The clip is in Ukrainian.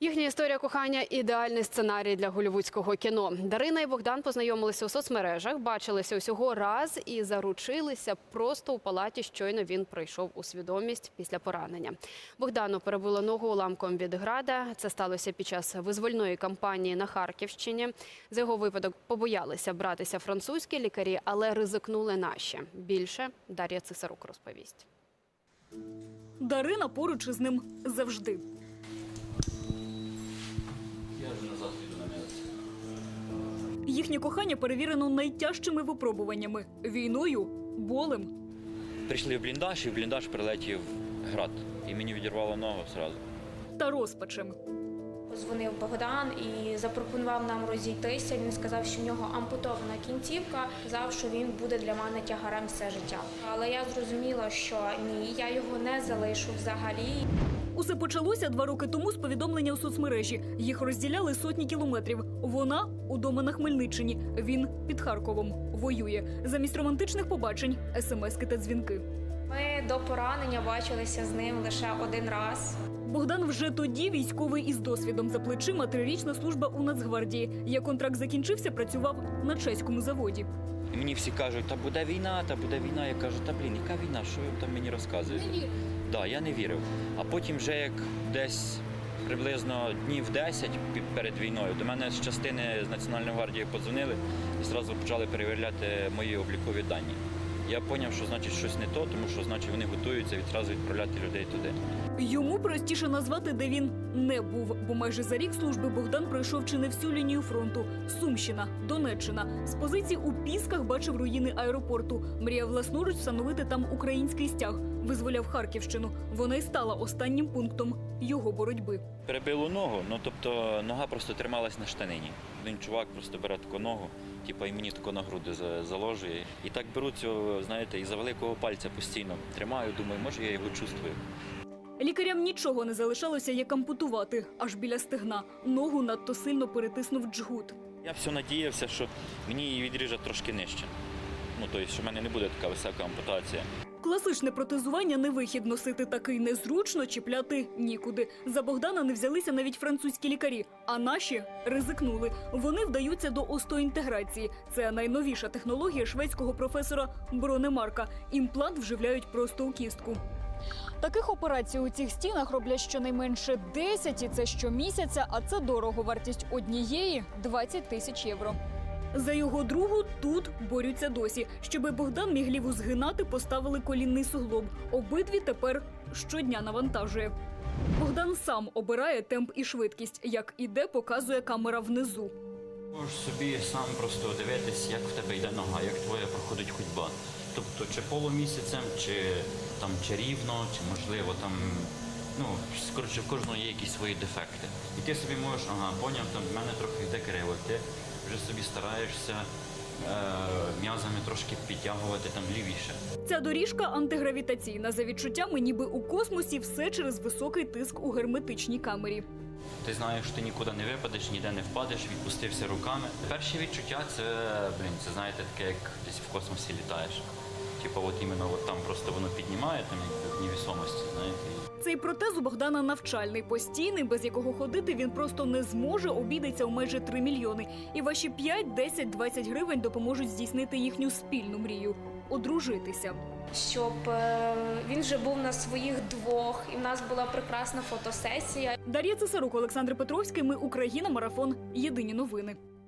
Їхня історія кохання ідеальний сценарій для голівудського кіно. Дарина і Богдан познайомилися у соцмережах, бачилися усього раз і заручилися просто у палаті. Щойно він прийшов у свідомість після поранення. Богдану перебило ногу уламком від града. Це сталося під час визвольної кампанії на Харківщині. За його випадок побоялися братися французькі лікарі, але ризикнули наші. Більше Дар'я Цисарук розповість. Дарина поруч із ним завжди. Їхнє кохання перевірено найтяжчими випробуваннями війною, болем. Прийшли в бліндаж, і в бліндаж прилетів град. І мені відірвало ногу одразу. та розпачем. Позвонив Богдан і запропонував нам розійтися. Він сказав, що в нього ампутована кінцівка. Сказав, що він буде для мене тягарем все життя. Але я зрозуміла, що ні, я його не залишу взагалі. Усе почалося два роки тому з повідомлення у соцмережі. Їх розділяли сотні кілометрів. Вона удома на Хмельниччині. Він під Харковом воює. Замість романтичних побачень смски та дзвінки. Ми до поранення бачилися з ним лише один раз. Богдан вже тоді військовий із досвідом за плечима трирічна служба у Нацгвардії. Як контракт закінчився, працював на чеському заводі. Мені всі кажуть, та буде війна, та буде війна. Я кажу, та блін, яка війна? Що ви там мені розказуєте? Не Да, я не вірив. А потім, вже як десь приблизно днів 10 перед війною, до мене з частини з Національної гвардії подзвонили і одразу почали перевіряти мої облікові дані. Я зрозумів, що значить щось не то, тому що значить вони готуються відразу відправляти людей туди. Йому простіше назвати, де він не був, бо майже за рік служби Богдан пройшов чи не всю лінію фронту. Сумщина, Донеччина. З позицій у Пісках бачив руїни аеропорту. Мріяв власноруч встановити там український стяг. Визволяв Харківщину. Вона й стала останнім пунктом його боротьби. Перебило ногу, ну тобто нога просто трималась на штанині. Один чувак просто бере таку ногу, типу, і мені таку на груди заложує. І так беру цього, знаєте, і за великого пальця постійно тримаю, думаю, може я його чувствую. Лікарям нічого не залишалося, як ампутувати аж біля стегна. Ногу надто сильно перетиснув джгут. Я все надіявся, що мені її відріжуть трошки нижче. Ну, тобто, що в мене не буде така висока ампутація. Класичне протезування не вихід носити такий незручно, чіпляти нікуди. За Богдана не взялися навіть французькі лікарі, а наші ризикнули. Вони вдаються до остеоінтеграції. Це найновіша технологія шведського професора Бронемарка. Імплант вживляють просто у кістку. Таких операцій у цих стінах роблять щонайменше 10, і це щомісяця, а це дорого. Вартість однієї 20 тисяч євро. За його другу тут борються досі. Щоби Богдан міг ліву згинати, поставили колінний суглоб. Обидві тепер щодня навантажує. Богдан сам обирає темп і швидкість. Як іде, показує камера внизу. Можеш собі сам просто дивитись, як в тебе йде нога, як твоя проходить ходьба. Тобто, чи полумісяцем, чи там чи рівно, чи можливо там. Ну, коротше, в кожного є якісь свої дефекти. І ти собі можеш, ага, поняв, там в мене трохи йде криво. Ти вже собі стараєшся е, м'язами трошки підтягувати там лівіше. Ця доріжка антигравітаційна. За відчуттями, ніби у космосі все через високий тиск у герметичній камері. Ти знаєш, що ти нікуди не випадеш, ніде не впадеш, відпустився руками. Перші відчуття це, блін, це знаєте, таке, як десь в космосі літаєш. Типу, от іменно от там просто воно піднімає, там невісомості, знаєте. Цей протез у Богдана навчальний, постійний, без якого ходити він просто не зможе, обійдеться у майже 3 мільйони. І ваші 5, 10, 20 гривень допоможуть здійснити їхню спільну мрію одружитися. Щоб е, він вже був на своїх двох, і в нас була прекрасна фотосесія. Дар'я Цесарук, Олександр Петровський. Ми Україна. Марафон. Єдині новини.